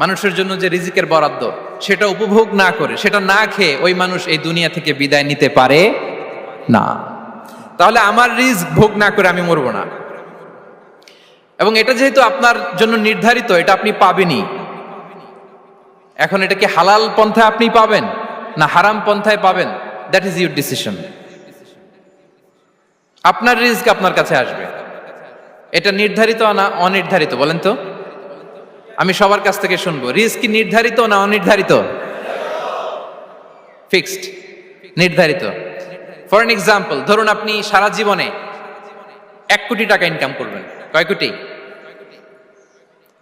মানুষের জন্য যে রিজিকের বরাদ্দ, সেটা উপভোগ না করে, সেটা না খেয়ে ওই মানুষ এই দুনিয়া থেকে বিদায় নিতে পারে না। তাহলে আমার রিস্ক ভোগ না করে আমি মরবো না। এবং এটা যেহেতু আপনার জন্য নির্ধারিত, এটা আপনি পাবেনই। এখন এটা কি হালাল পন্থায় আপনি পাবেন? না হারাম পন্থায় পাবেন? দ্যাট ইজ ইউর ডিসিশন আপনার রিস্ক আপনার কাছে আসবে। এটা নির্ধারিত না অনির্ধারিত, বলেন তো? আমি সবার কাছ থেকে শুনব। রিস্ক কি নির্ধারিত না অনির্ধারিত? ফিক্সড নির্ধারিত। ফর এন এক্সাম্পল ধরুন আপনি সারা জীবনে এক কোটি টাকা ইনকাম করবেন। কয় কোটি?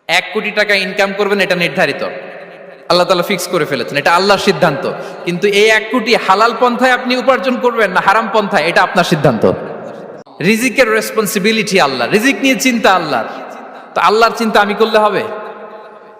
এক কোটি টাকা ইনকাম করবেন, এটা নির্ধারিত। আল্লাহ তালা ফিক্স করে ফেলেছেন, এটা আল্লাহর সিদ্ধান্ত। কিন্তু এই এক কোটি হালাল পন্থায় আপনি উপার্জন করবেন না হারাম পন্থায়, এটা আপনার সিদ্ধান্ত। রিজিকের রেসপন্সিবিলিটি আল্লাহ। রিজিক নিয়ে চিন্তা আল্লাহর। তো আল্লাহর চিন্তা আমি করলে হবে?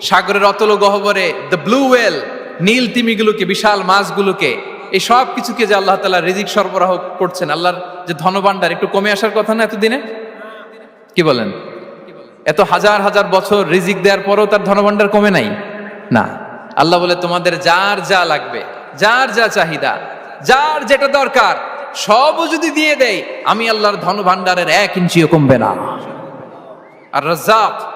সাগরের অতল গহবরে দ্য ব্লু ওয়েল নীল তিমিগুলোকে, বিশাল মাছগুলোকে, এই সব কিছুকে যে আল্লাহ তালা রিজিক সরবরাহ করছেন, আল্লাহর যে ধনভাণ্ডার, একটু কমে আসার কথা না এতদিনে? কি বলেন? এত হাজার হাজার বছর রিজিক দেওয়ার পরও তার ধনভাণ্ডার কমে নাই? না। আল্লাহ বলে, তোমাদের যার যা লাগবে, যার যা চাহিদা, যার যেটা দরকার, সবও যদি দিয়ে দেয়, আমি আল্লাহর ধন ভান্ডারের এক ইঞ্চিও কমবে না। আর রাজ্জাক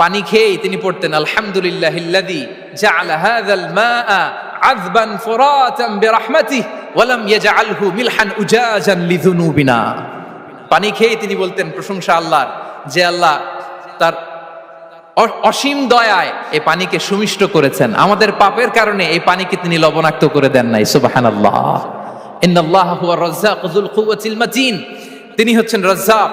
পানি খেয়েই তিনি পড়তেন, আলহামদুলিল্লাহ ইল্লাযী জাআলা হাযাল মাআ আযবান ফুরাতান বিরহমাতিহি ওয়া লাম ইয়াজআলহু মিলহান উজাজান লিযুনুবিনা। পানি খেয়েই তিনি বলতেন, প্রশংসা আল্লাহর, যে আল্লাহ তার অসীম দয়ায় এই পানিকে সুমিষ্ট করেছেন। আমাদের পাপের কারণে এই পানিকে তিনি লবণাক্ত করে দেন নাই। সুবহানাল্লাহ। ইন্নাল্লাহ হুয়া রাজ্জাক যুল কুওয়াতিল মাতিন। তিনি হচ্ছেন রাজ্জাক।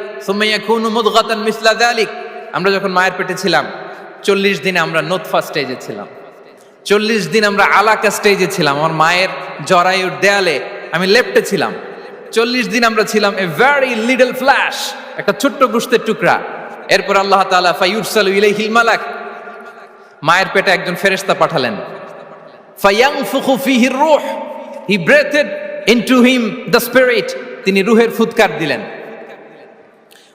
মিসলা আমরা যখন মায়ের পেটে ছিলাম, চল্লিশ দিনে আমরা নোতফা স্টেজে ছিলাম। চল্লিশ দিন আমরা আলাকা স্টেজে ছিলাম। আমার মায়ের জরায়ুর দেয়ালে আমি লেফটে ছিলাম। চল্লিশ দিন আমরা ছিলাম এ ভেরি লিডল ফ্ল্যাশ একটা ছোট্ট গুস্তের টুকরা। এরপর আল্লাহ তাআলা ফায়ুরসালু ইলাইহিল মালাক, মায়ের পেটে একজন ফেরেশতা পাঠালেন। ফায়াংফুখু ফিহি রূহ he breathed into him the spirit তিনি রুহের ফুৎকার দিলেন।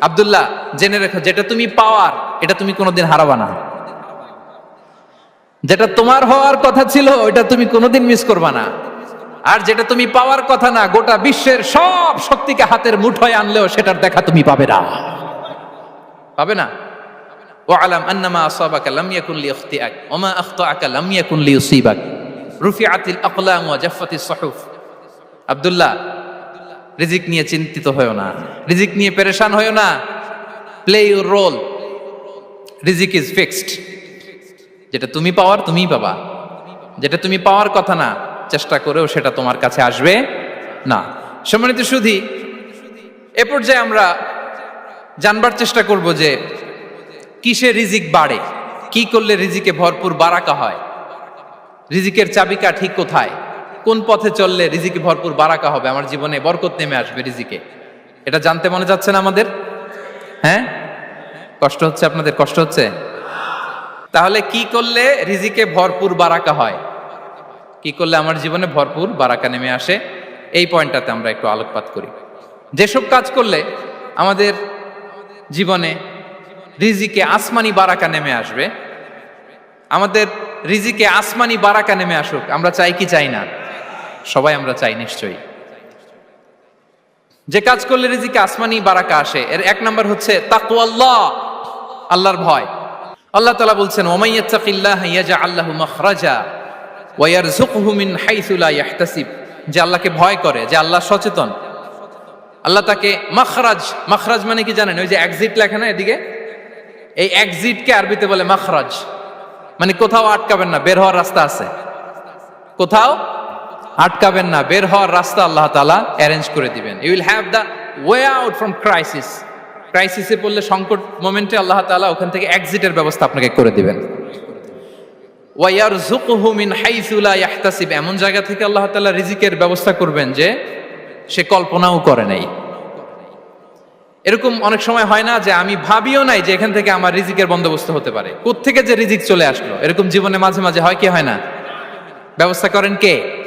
আব্দুল্লাহ, জেনে রেখো, যেটা তুমি পাওয়ার, এটা তুমি কোনোদিন হারাবা না। যেটা তোমার হওয়ার কথা ছিল ওটা তুমি কোনোদিন মিস করবা না। আর যেটা তুমি পাওয়ার কথা না, গোটা বিশ্বের সব শক্তিকে হাতের মুঠোয় আনলেও সেটার দেখা তুমি পাবে না। পাবে না? ওয়ালাম আন্নামা আসাবাকা লাম ইয়াকুন লিইখতিআক ওয়া মা আখতাআকা লাম ইয়াকুন লিইউসিবাক। রুফিআতিল আকলাম ওয়া জাফফাতিস সুহুফ। আব্দুল্লাহ রিজিক নিয়ে চিন্তিত হয়েও না। রিজিক নিয়ে পেরেশান হয়েও না। প্লে ইউর রোল রিজিক ইজ ফিক্সড যেটা তুমি পাওয়ার, তুমিই পাবা। যেটা তুমি পাওয়ার কথা না, চেষ্টা করেও সেটা তোমার কাছে আসবে না। সম্মানিত সুধি, এ পর্যায়ে আমরা জানবার চেষ্টা করব যে কিসে রিজিক বাড়ে, কি করলে রিজিকে ভরপুর বারাকা হয়, রিজিকের চাবিকা ঠিক কোথায় কোন পথে চললে রিজিকে ভরপুর বারাকা হবে? আমার জীবনে বরকত নেমে আসবে রিজিকে। এটা জানতে মনে যাচ্ছে না আমাদের? হ্যাঁ? কষ্ট হচ্ছে আপনাদের? কষ্ট হচ্ছে? তাহলে কি করলে রিজিকে ভরপুর বারাকা হয়? কি করলে আমার জীবনে ভরপুর বারাকা নেমে আসে? এই পয়েন্টটাতে আমরা একটু আলোকপাত করি। যেসব কাজ করলে আমাদের জীবনে রিজিকে আসমানি বারাকা নেমে আসবে, আমাদের রিজিকে আসমানি বারাকা নেমে আসুক, আমরা চাই কি চাই না? সবাই আমরা চাই নিশ্চয়ই। যে কাজ করলে রিজিকে আসমানি বারাকা আসে, এর এক নম্বর হচ্ছে তাকুয়াল্লাহ আল্লাহর ভয়। আল্লাহ তালা বলছেন ওমাইয়াত্তাকিল্লাহ ইয়াজআল্লাহু মাখরাজা ওয়া ইয়ারযুকহু মিন হাইথু লা যে আল্লাহকে ভয় করে, যে আল্লাহ সচেতন। আল্লাহ তাকে মাখরাজ মাখরাজ মানে কি জানেন? ওই যে এক্সিট লেখা না এদিকে? এই এক্সিটকে আরবিতে বলে মাখরাজ। মানে কোথাও আটকাবেন না, বের হওয়ার রাস্তা আছে। কোথাও আটকাবেন না, বের হওয়ার রাস্তা আল্লাহ তালা অ্যারেঞ্জ করে দিবেন। You will have the way out from crisis ক্রাইসিসে পড়লে সংকট মোমেন্টে আল্লাহ তালা ওখান থেকে এক্সিটের ব্যবস্থা আপনাকে করে দিবেন। ওয়াইয়ার জুকহু মিন হাইসুলা ইয়াহতাসিব। এমন জায়গা থেকে আল্লাহ তালা রিজিকের ব্যবস্থা করবেন যে সে কল্পনাও করে নাই। এরকম অনেক সময় হয় না যে আমি ভাবিও নাই যে এখান থেকে আমার রিজিকের বন্দোবস্ত হতে পারে। থেকে যে রিজিক চলে আসলো? এরকম জীবনে মাঝে মাঝে হয় কি হয় না? ব্যবস্থা করেন কে?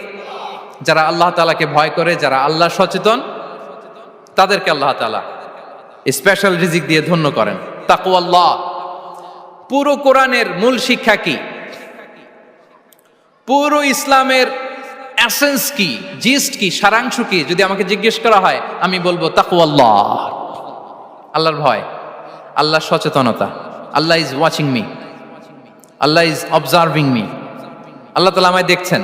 যারা আল্লাহ তালাকে ভয় করে, যারা আল্লাহ সচেতন, তাদেরকে আল্লাহ তালা স্পেশাল রিজিক দিয়ে ধন্য করেন। তাকু আল্লাহ পুরো কোরআনের মূল শিক্ষা কি? পুরো ইসলামের অ্যাসেন্স কি? জিস্ট কি? সারাংশ কি? যদি আমাকে জিজ্ঞেস করা হয়, আমি বলব তাকু আল্লাহ আল্লাহর ভয়। আল্লাহর সচেতনতা। Allah is watching me Allah is observing me Allah তালা আমায় দেখছেন।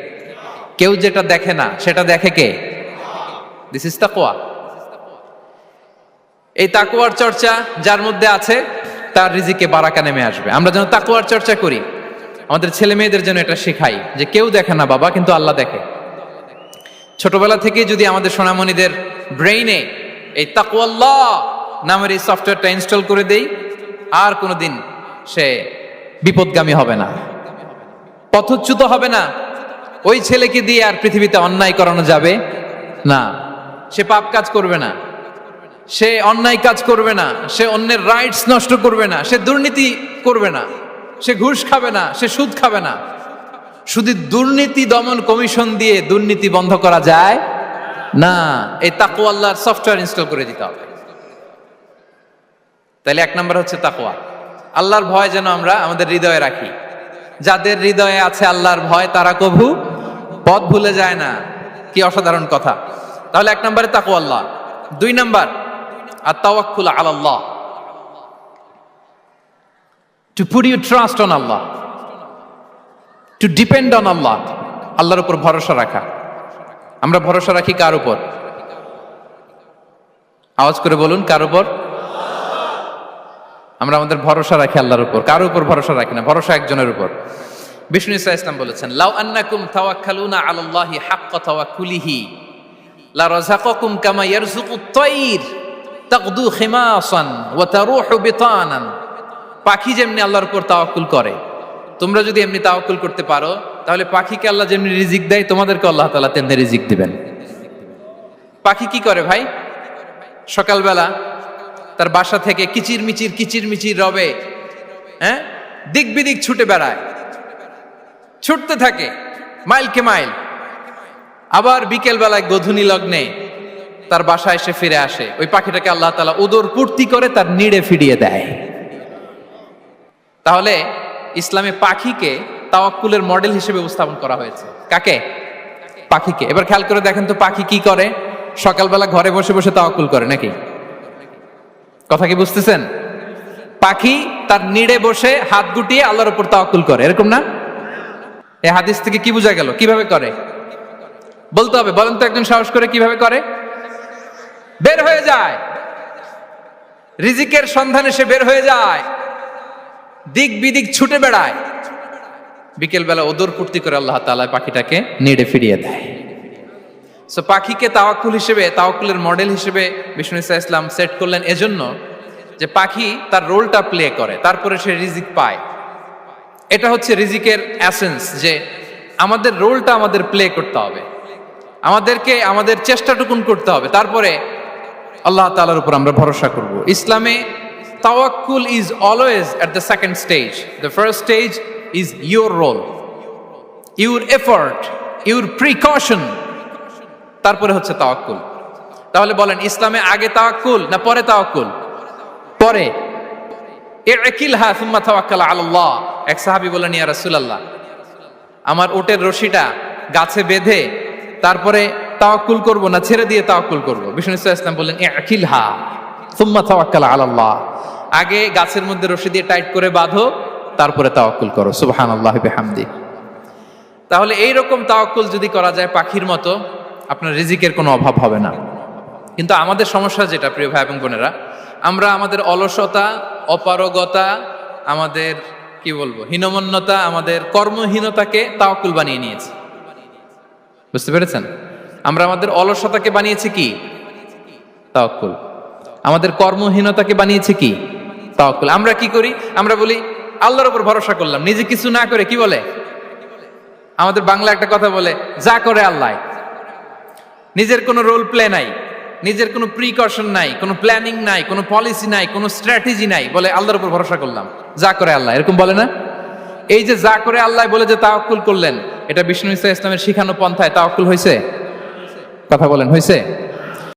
কেউ যেটা দেখে না, সেটা দেখে কে? দিস ইজ তাকওয়া এই তাকুয়ার চর্চা যার মধ্যে আছে, তার রিজিকে বারাকা নেমে আসবে। আমরা যেন তাকুয়ার চর্চা করি। আমাদের ছেলে মেয়েদের জন্য এটা শেখাই, যে কেউ দেখে না বাবা, কিন্তু আল্লাহ দেখে। ছোটবেলা থেকে যদি আমাদের সোনামণিদের ব্রেইনে এই তাকুয়াল্লাহ নামের এই সফটওয়্যারটা ইনস্টল করে দেই, আর কোনোদিন সে বিপদগামী হবে না। পথচ্যুত হবে না। ওই ছেলেকে দিয়ে আর পৃথিবীতে অন্যায় করানো যাবে না। সে পাপ কাজ করবে না। সে অন্যায় কাজ করবে না। সে অন্যের রাইটস নষ্ট করবে না। সে দুর্নীতি করবে না। সে ঘুষ খাবে না। সে সুদ খাবে না। শুধু দুর্নীতি দমন কমিশন দিয়ে দুর্নীতি বন্ধ করা যায় না। এই তাকু সফটওয়্যার ইনস্টল করে দিতে হবে। তাহলে এক নম্বর হচ্ছে তাকওয়া। আল্লাহর ভয় যেন আমরা আমাদের হৃদয়ে রাখি। যাদের হৃদয়ে আছে আল্লাহর ভয়, তারা কভু পথ ভুলে যায় না। কি অসাধারণ কথা। তাহলে এক নম্বরে তাকু আল্লাহ। দুই নম্বর আর তাওয়াক্কুল আলাল্লাহ। To put you trust on Allah to depend on Allah আল্লাহর উপর ভরসা রাখা। আমরা ভরসা রাখি কার উপর? আওয়াজ করে বলুন, কার উপর? আমরা আমাদের ভরসা রাখি আল্লাহর উপর। কার উপর ভরসা রাখি না। ভরসা একজনের উপর। বিষ্ণু ইসা ইসলাম বলেছেন, লাউ আন্নাকুম তাওয়াক্কালুনা আলাল্লাহি হাক্কা তাওয়াক্কুলিহি, লা রাযাকাকুম কামা ইয়ারযুকু আত-তায়র তাকদু খিমাসান ওয়া তারুহু বিতানান। পাখি যেমনি আল্লাহর উপর তাওয়াক্কুল করে, তোমরা যদি এমনি তাওয়াক্কুল করতে পারো, তাহলে পাখিকে আল্লাহ যেমনি রিজিক দেয়, তোমাদেরকে আল্লাহ তাআলা তেমনি রিজিক দিবেন। পাখি কি করে ভাই? সকালবেলা তার বাসা থেকে কিচির মিচির কিচির মিচির রবে হ্যাঁ? দিক বিদিক ছুটে বেড়ায়। ছুটতে থাকে মাইলকে মাইল। আবার বিকেল বেলায় গধুনি লগ্নে তার বাসায় এসে ফিরে আসে। ওই পাখিটাকে আল্লাহ তালা উদর পূর্তি করে তার নিড়ে ফিরিয়ে দেয়। তাহলে ইসলামে পাখিকে তাওয়াক্কুলের মডেল হিসেবে উপস্থাপন করা হয়েছে। কাকে? পাখিকে। এবার খেয়াল করে দেখেন তো পাখি কি করে? সকালবেলা ঘরে বসে বসে তাওয়াক্কুল করে নাকি? কথা কি বুঝতেছেন? পাখি তার নিড়ে বসে হাত গুটিয়ে আল্লাহর উপর তাওয়াক্কুল করে, এরকম না? এই হাদিস থেকে কি বোঝা গেল? কীভাবে করে? বলতে হবে, বলেন তো একজন সাহস করে কীভাবে করে? বের হয়ে যায়। রিজিকের সন্ধানে সে বের হয়ে যায়। দিক বিদিক ছুটে বেড়ায়। বিকেল বেলা ওদর পূর্তি করে আল্লাহ তাআলা পাখিটাকে নেড়ে ফিরিয়ে দেয়। সো পাখিকে তাওয়াক্কুল হিসেবে, তাওয়াক্কুলের মডেল হিসেবে বিষ্ণু ইসা ইসলাম সেট করলেন এজন্য যে পাখি তার রোলটা প্লে করে, তারপরে সে রিজিক পায়। এটা হচ্ছে রিজিকের অ্যাসেন্স যে আমাদের রোলটা আমাদের প্লে করতে হবে। আমাদেরকে আমাদের চেষ্টাটুকুন করতে হবে। তারপরে আল্লাহ তাআলার উপর আমরা ভরসা করব। ইসলামে তাওয়াক্কুল is always at the second stage the first stage is your role your effort your precaution তারপরে হচ্ছে তাওয়াক্কুল। তাহলে বলেন, ইসলামে আগে তাওয়াক্কুল না পরে তাওয়াক্কুল? পরে। একিল হা সুম্মা তাওয়াক্কাল আল্লাহ এক সাহাবী বলেন ইয়া রাসূলুল্লাহ, আমার ওটের রশিটা গাছে বেঁধে তারপরে তাওয়াক্কুল করব না, ছেড়ে দিয়ে তাওয়াক্কুল করব? বিষ্ণু ইসলাম বললেন একিল হা সুম্মা তাওয়াক্কাল আল্লাহ আগে গাছের মধ্যে রশি দিয়ে টাইট করে বাঁধো, তারপরে তাওয়াক্কুল করো। সুবহানাল্লাহি বিহামদি। তাহলে এই রকম তাওয়াক্কুল যদি করা যায় পাখির মতো, আপনার রিজিকের কোনো অভাব হবে না। কিন্তু আমাদের সমস্যা যেটা, প্রিয় ভাই এবং বোনেরা, আমরা আমাদের অলসতা অপারগতা আমাদের, কি বলব, হীনমন্যতা আমাদের কর্মহীনতাকে তাওয়াক্কুল বানিয়ে নিয়েছে। বুঝতে পেরেছেন? আমরা আমাদের অলসতাকে বানিয়েছি কি? তাওয়াক্কুল। আমাদের কর্মহীনতাকে বানিয়েছি কি? তাওয়াক্কুল। আমরা কি করি? আমরা বলি, আল্লাহর উপর ভরসা করলাম, নিজে কিছু না করে কি বলে? আমাদের বাংলা একটা কথা বলে, যা করে আল্লাহ। নিজের কোনো রোল প্লে নাই। নিজের কোনো প্রিকশন নাই, কোনো প্ল্যানিং নাই, কোনো পলিসি নাই, কোনো স্ট্র্যাটেজি নাই, বলে আল্লাহর উপর ভরসা করলাম। যা করে আল্লাহ, এরকম বলে না? এই যে যা করে আল্লাহ বলে যে তাওয়াক্কুল করলেন, এটা বিষ্ণু ইসা ইসলামের শিখানো পন্থায় তাওয়াক্কুল হয়েছে কথা বলেন হয়েছে